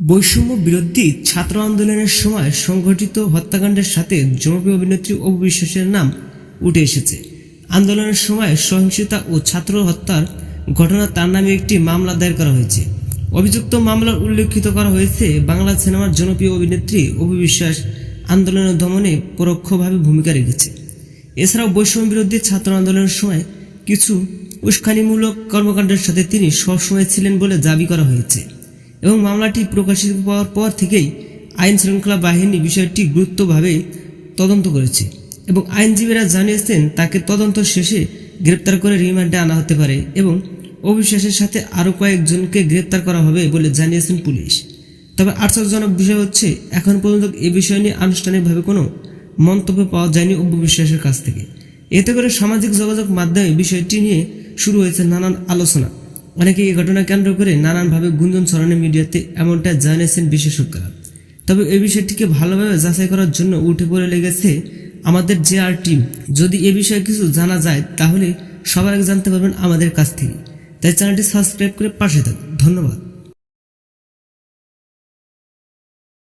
বৈষম্য বিরোধী ছাত্র আন্দোলনের সময় সংঘটিত হত্যাকাণ্ডের সাথে জনপ্রিয় অভিনেত্রী অপু বিশ্বাসের নাম উঠে এসেছে। আন্দোলনের সময় সহিংসতা ও ছাত্র হত্যার ঘটনা তার নামে একটি মামলা দায়ের করা হয়েছে। অভিযুক্ত মামলার উল্লেখিত করা হয়েছে, বাংলা সিনেমার জনপ্রিয় অভিনেত্রী অপু বিশ্বাস আন্দোলনের দমনে পরোক্ষভাবে ভূমিকা রেখেছে। এছাড়াও বৈষম্য বিরোধী ছাত্র আন্দোলনের সময় কিছু উস্কানিমূলক কর্মকাণ্ডের সাথে তিনি সবসময় ছিলেন বলে দাবি করা হয়েছে। এবং মামলাটি প্রকাশিত পাওয়ার পর থেকেই আইন শৃঙ্খলা বাহিনী বিষয়টি গুরুত্বভাবে তদন্ত করেছে এবং আইনজীবীরা জানিয়েছেন, তাকে তদন্ত শেষে গ্রেপ্তার করে রিমান্ডে আনা হতে পারে এবং অবিশ্বাসের সাথে আরও কয়েকজনকে গ্রেপ্তার করা হবে বলে জানিয়েছেন পুলিশ। তবে আশ্চর্যজনক বিষয় হচ্ছে, এখন পর্যন্ত এ বিষয় নিয়ে আনুষ্ঠানিকভাবে কোনো মন্তব্য পাওয়া যায়নি অব্য বিশ্বাসের কাছ থেকে। এতে করে সামাজিক যোগাযোগ মাধ্যমে বিষয়টি নিয়ে শুরু হয়েছে নানান আলোচনা। অনেকে এই ঘটনা কেন্দ্র করে নানানভাবে গুঞ্জন ছড়ানো মিডিয়াতে এমনটা জানিয়েছেন বিশেষজ্ঞরা। তবে এই বিষয়টিকে ভালোভাবে যাচাই করার জন্য উঠে পড়ে লেগেছে আমাদের যে আর টিম। যদি এ বিষয়ে কিছু জানা যায়, তাহলে সবাই জানতে পারবেন আমাদের কাছ থেকে। তাই চ্যানেলটি সাবস্ক্রাইব করে পাশে থাকুন। ধন্যবাদ।